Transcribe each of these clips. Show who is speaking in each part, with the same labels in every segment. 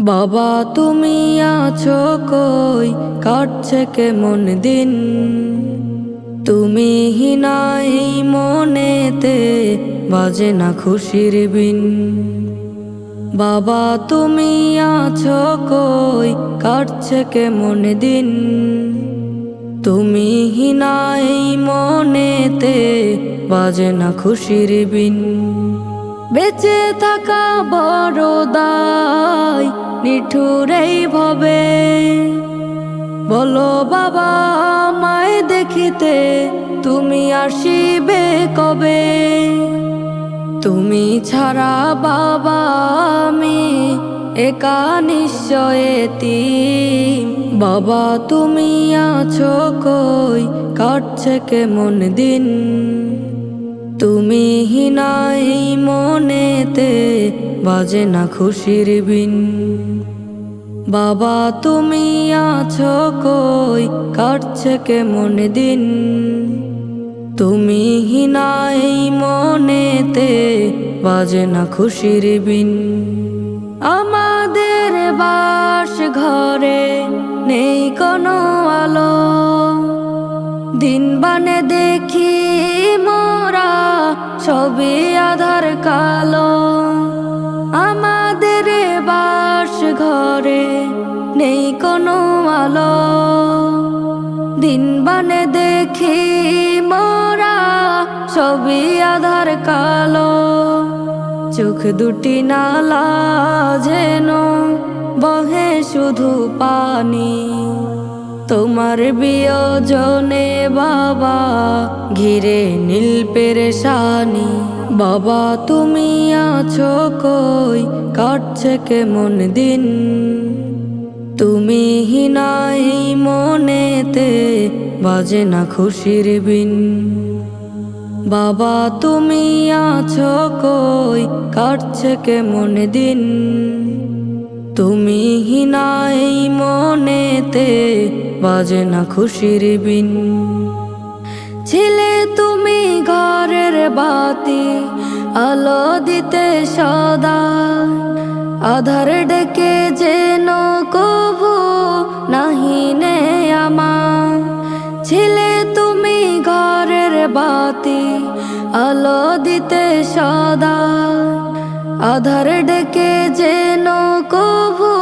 Speaker 1: বাবা, তুমি আছো কই? কাটছে কে কেমন দিন? তুমি হিনাই মনেতে বাজে না খুশির বিন। বাবা, তুমি আছো কই? কাটছে কে কেমন দিন? তুমি হিনাই মনেতে বাজে না খুশির বিন। বেঁচে থাকা বড় দায় নিঠুরেই ভবে। বলো বাবা মায় দেখিতে তুমি আসিবে কবে? তুমি ছাড়া বাবা, আমি একা নিশ্চয়তি বাবা, তুমি আছো কই? কাটছে কেমন দিন? তুমি হিনাই মনেতে, বাজে না খুশির বিন। বাবা, তুমি আছো কই, কাটছে কেমন দিন? তুমি হিনাই মনেতে, বাজে না খুশির বিন। আমাদের বাস ঘরে নেই কোনো আলো। দিন বানে দেখি মোরা ছবি আধার কালো। আমাদের বাস ঘরে নেই কোনো আলো। দিন বানে দেখি মোরা ছবি আধার কালো। চোখ দুটি নালা যেন বহে শুধু পানি। তোমার বিয়োজনে বাবা, ঘিরে নীল পেরেশানি। বাবা, তুমি আছো কই? কাটছে কেমন দিন? তুমি হিনাই মনেতে বাজে না খুশির বিন। বাবা, তুমি আছো কই? কাটছে কেমন দিন? তুমি হিনাই মনেতে বাজে না খুশির বিন। ছিলে তুমি ঘরের বাতি, আলো দিতে সদা আধার ডেকে যেন কভু নাহি নে আমার ছিলে তুমি ঘরের বাতি, আলো দিতে সদা আধার ডেকে যেন কভু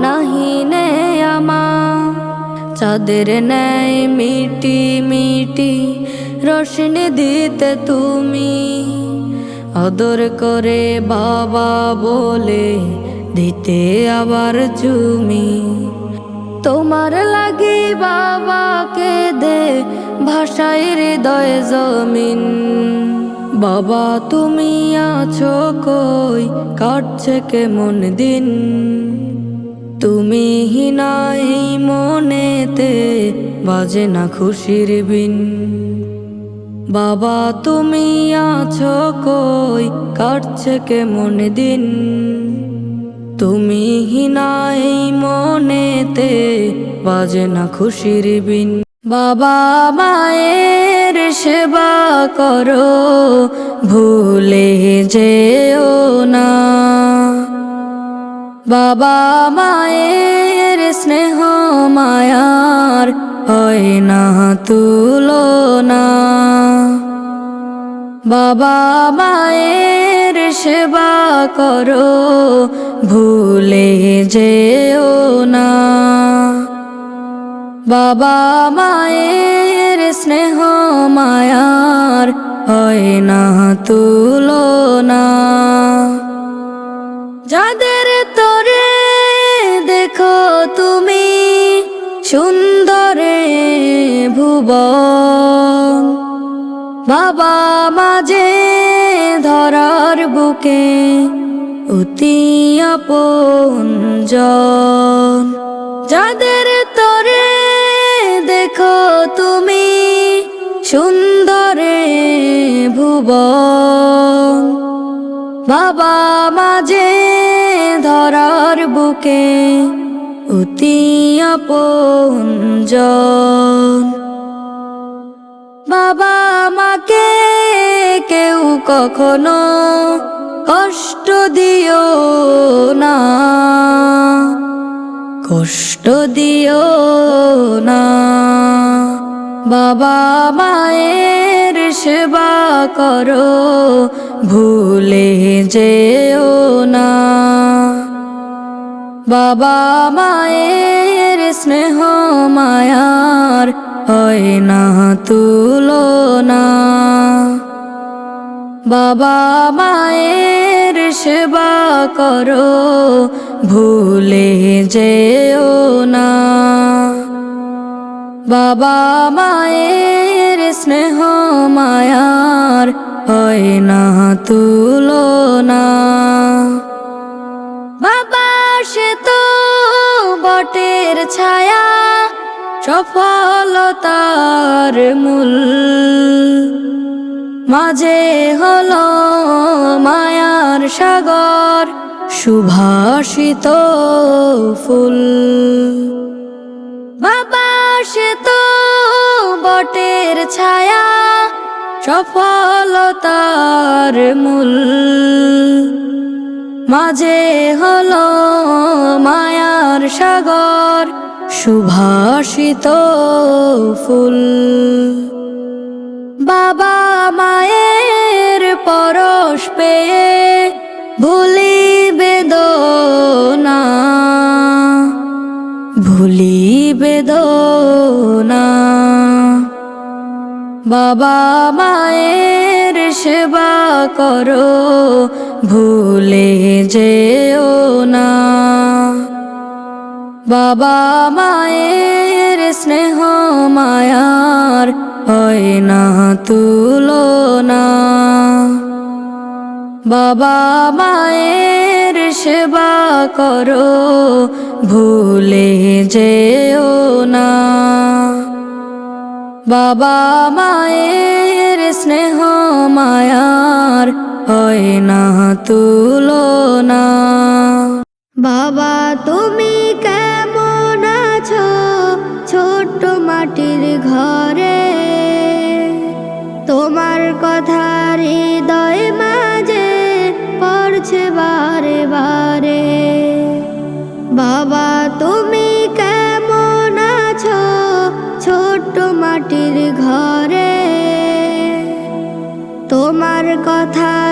Speaker 1: নাহি নে আমার চাঁদের ন্যায় মিটি মিটি রোশনি দিতে তুমি। আদর করে বাবা বলে দিতে আবার চুমি। তোমার লাগি বাবাকে দে ভাষায় হৃদয় জমিন। বাবা, তুমি আছো কই? কাটছে কেমন দিন? তুমি হিনাই মনেতে বাজে না খুশির বিন। বাবা, তুমি আছো কই? কাটছে কেমন দিন? তুমি হিনাই মনেতে বাজে না খুশির বিন। বাবা মায়ের সেবা করো, ভুলে যেও না। বাবা মায়ের স্নেহ মায়ার হয় না, তুলনা। বাবা মায়ের সেবা করো, ভুলে যেও না। বাবা মায়ের স্নেহ মায়ার হয় না, তুলনা। যাদের তরে দেখো তুমি সুন্দরে ভুব বাবা মাঝে ধরার বুকে অতি আপনজন। যাদের দেখো তুমি সুন্দরে ভুবন। বাবা মাঝে ধরার বুকে অতি আপনজন। বাবা মাকে কেউ কখনো কষ্ট দিও না। কষ্ট দিও না। বাবা মায়ের সেবা করো, ভুলে যেও না। বাবা মায়ের স্নেহ মায়ার হয় না, তুলনা। বাবা মায়ের সেবা করো, ভুলে যেও না। বাবা মায়ের স্নেহ মায়ার হয় না, তুলনা। বাবা সে তো বটের ছায়া, সফলতার মূল। মাঝে হলো মায়ার সাগর, সুভাষিত ফুল। বাবা সে তো বটের ছায়া, সফলতার মূল। মাঝে হলো মায়ার সাগর, সুভাষিত ফুল। বাবা মায়ের পরশ পেয়ে ভুলিবে না ভুলিবে না বাবা মায়ের সেবা করো, ভুলে যেও না। বাবা মায়ের স্নেহ মায়ার হয় না তুলনা। বাবা মায়ের সেবা করো ভুলে যেও না। বাবা মায়ের স্নেহ মায়ার হয় না তুলনা।
Speaker 2: বাবা, তুমি কেমন আছো ছোট্ট মাটির ঘরে? তোমার কথা হৃদয় মাঝে পড়ছে বারে বারে। বাবা তুমি কেমন আছো ছোট্ট মাটির ঘরে? তোমার কথা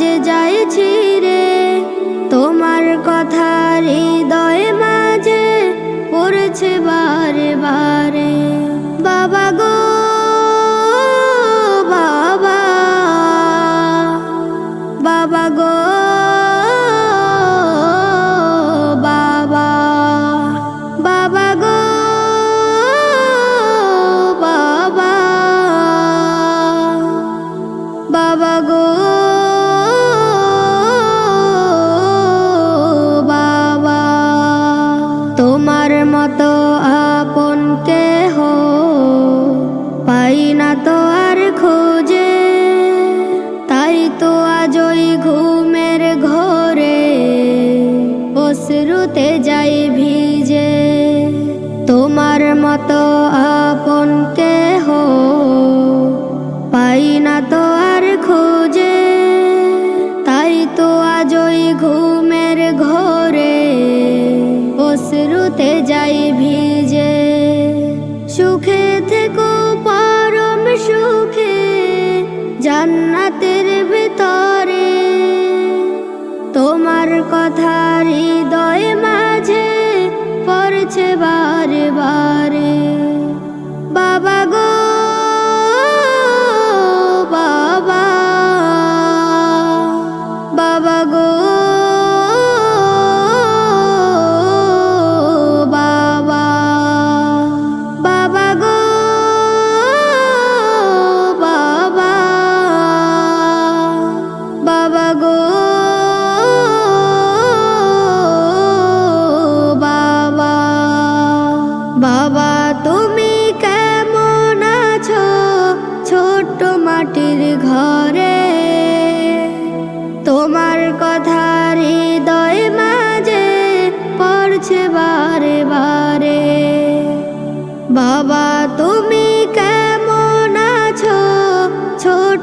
Speaker 2: যে যায় ছিঁড়ে তোমার কথা হৃদয়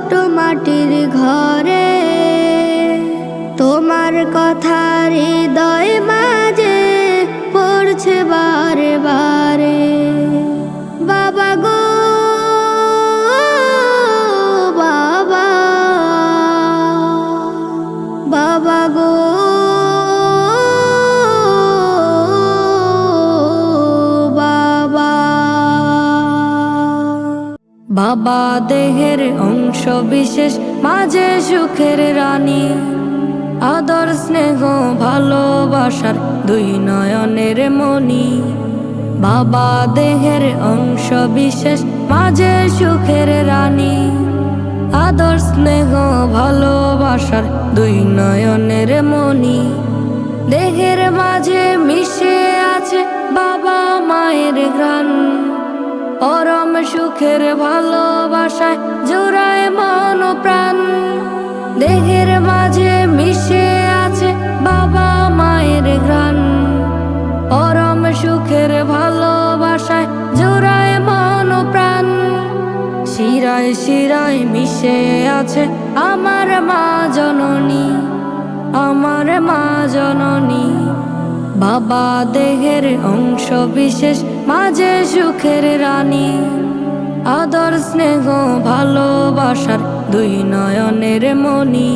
Speaker 2: ছোট্ট মাটির ঘরে বাবা
Speaker 1: দেহের অংশ বিশেষ, মাঝে সুখের রানী। আদর, স্নেহ, ভালোবাসার দুই নয়নের মনি বাবা দেহের অংশ বিশেষ, মাঝে সুখের রানী। আদর, স্নেহ, ভালোবাসার দুই নয়নের মনি দেহের মাঝে মিশে আছে বাবা মায়ের গ্রাণ পরম সুখের ভালোবাসায় জোড়ায় মন প্রাণ দেহের মাঝে মিশে আছে বাবা মায়ের গ্রাণ পরম সুখের ভালোবাসায় জোড়ায় মন প্রাণ শিরায় শিরায় মিশে আছে আমার মা জননী, আমার মা জননী। বাবা দেহের অংশ বিশেষ মাঝে সুখের রানী, আদর, স্নেহ, ভালোবাসার দুই নয়নের মনি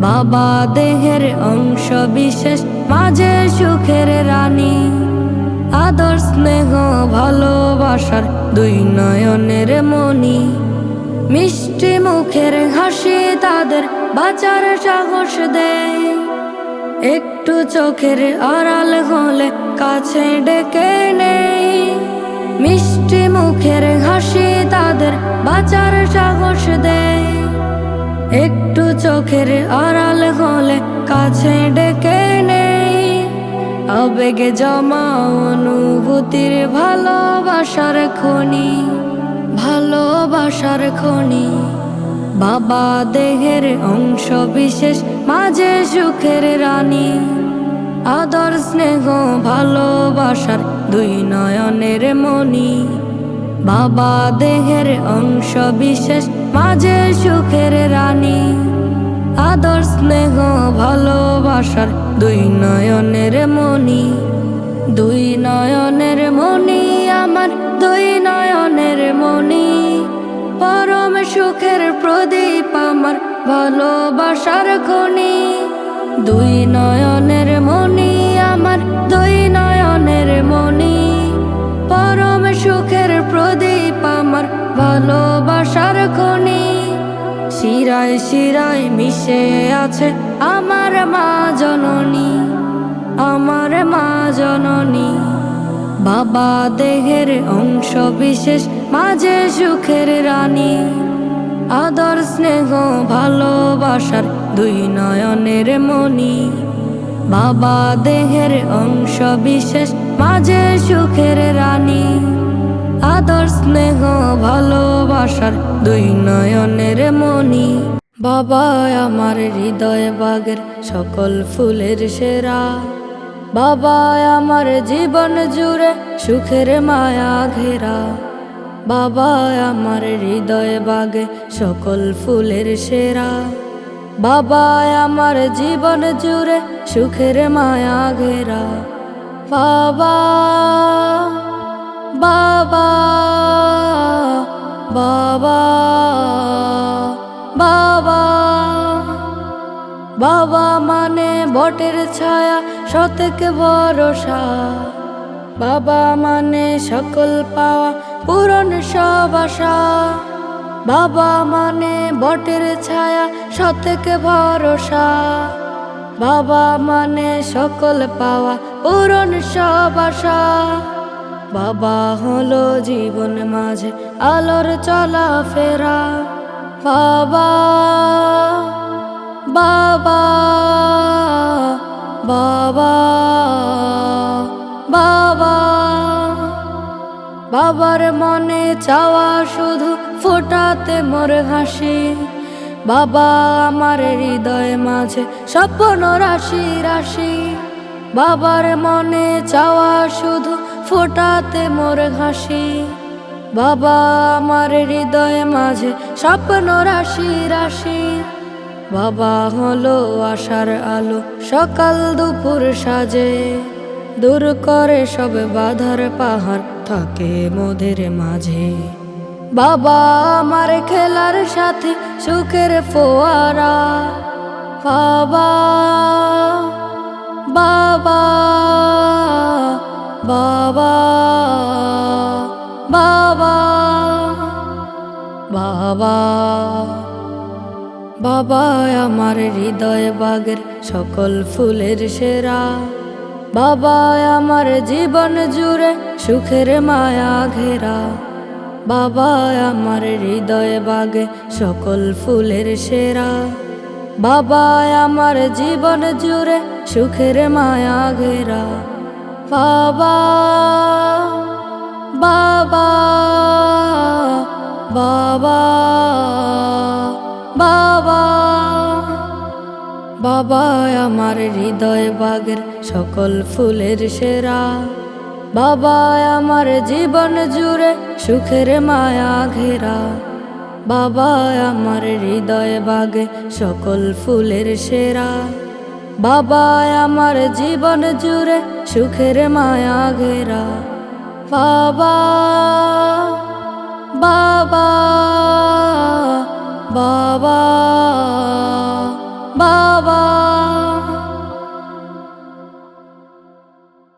Speaker 1: বাবা দেহের অংশ বিশেষ, মাঝে সুখের রানী, আদর, স্নেহ, ভালোবাসার দুই নয়নের মনি মিষ্টি মুখের হাসি তাদের বাঁচার সাহস দেয়। একটু চোখের আড়াল হলে কাছে ডেকে নেই। মিষ্টি মুখের হাসি তাদের বাঁচার সাহস দেয়। একটু চোখের আড়াল হলে কাছে ডেকে নেই। আবেগে জমা অনুভূতির ভালোবাসার খনি ভালোবাসার খনি। বাবা দেহের অংশ বিশেষ, মাঝে সুখের রানী। আদর, স্নেহ, ভালোবাসার দুই নয়নের মনি বাবা দেহের অংশ বিশেষ, মাঝে সুখের রানী। আদর, স্নেহ, ভালোবাসার দুই নয়নের মনি দুই নয়নের মনি আমার, দুই নয়নের মনি পরম সুখের প্রদীপ আমার, ভালোবাসার খনি। দুই নয়নের মনি আমার দুই নয়নের মনি পরম সুখের প্রদীপ আমার ভালোবাসার খনি। শিরায় শিরায় মিশে আছে আমার মা জননী, আমার মা জননী। বাবা দেহের অংশ বিশেষ, মাঝে সুখের রানী। আদর, স্নেহ, ভালোবাসার দুই নয়নের মনি বাবা দেহের অংশ বিশেষ, মাঝে সুখের রানী। আদর স্নেহ, ভালোবাসার দুই নয়নের মনি বাবা আমার হৃদয় বাগের সকল ফুলের সেরা। বাবা আমার জীবন জুড়ে সুখের মায়া ঘেরা। বাবা আমার হৃদয় বাগে সকল ফুলের সেরা। বাবা, আমার জীবন জুড়ে সুখের মায়া ঘেরা। বাবা বাবা বাবা বাবা বাবা মানে বটের ছায়া, শতক ভরসা। বাবা মানে সকল পাওয়া, পূরণ সব আশা। বাবা মানে বটের ছায়া, শতক ভরসা। বাবা মানে সকল পাওয়া, পূরণ সব আশা। বাবা হলো জীবন মাঝে, আলোর চলা ফেরা বাবা বাবা বাবা বাবা। বাবার মনে চাওয়া শুধু ফোটাতে মোর হাসি। বাবা আমার হৃদয় মাঝে স্বপ্ন রাশি রাশি। বাবার মনে চাওয়া শুধু ফোটাতে মোর হাসি। বাবা আমার হৃদয় মাঝে স্বপ্ন রাশি রাশি। বাবা হলো আশার আলো সকাল দুপুর সাজে। দূর করে সব বাধার পাহাড় থাকে মোদের মাঝে। বাবা আমার খেলার সাথে সুখের ফোয়ারা। বাবা বাবা বাবা বাবা বাবা বাবা আমার হৃদয় বাগের সকল ফুলের সেরা। বাবা আমার জীবন জুড়ে সুখের মায়া ঘেরা। বাবা, আমার হৃদয় বাগে সকল ফুলের সেরা। বাবা, আমার জীবন জুড়ে সুখের মায়া ঘেরা। বাবা বাবা বাবা বাবা বাবা, আমার হৃদয় বাগের সকল ফুলের সেরা। বাবা আমার জীবন জুড়ে সুখের মায়া ঘেরা। বাবা আমার হৃদয় বাগে সকল ফুলের সেরা। বাবা আমার জীবন জুড়ে সুখের মায়া ঘেরা। বাবা বাবা বাবা বাবা।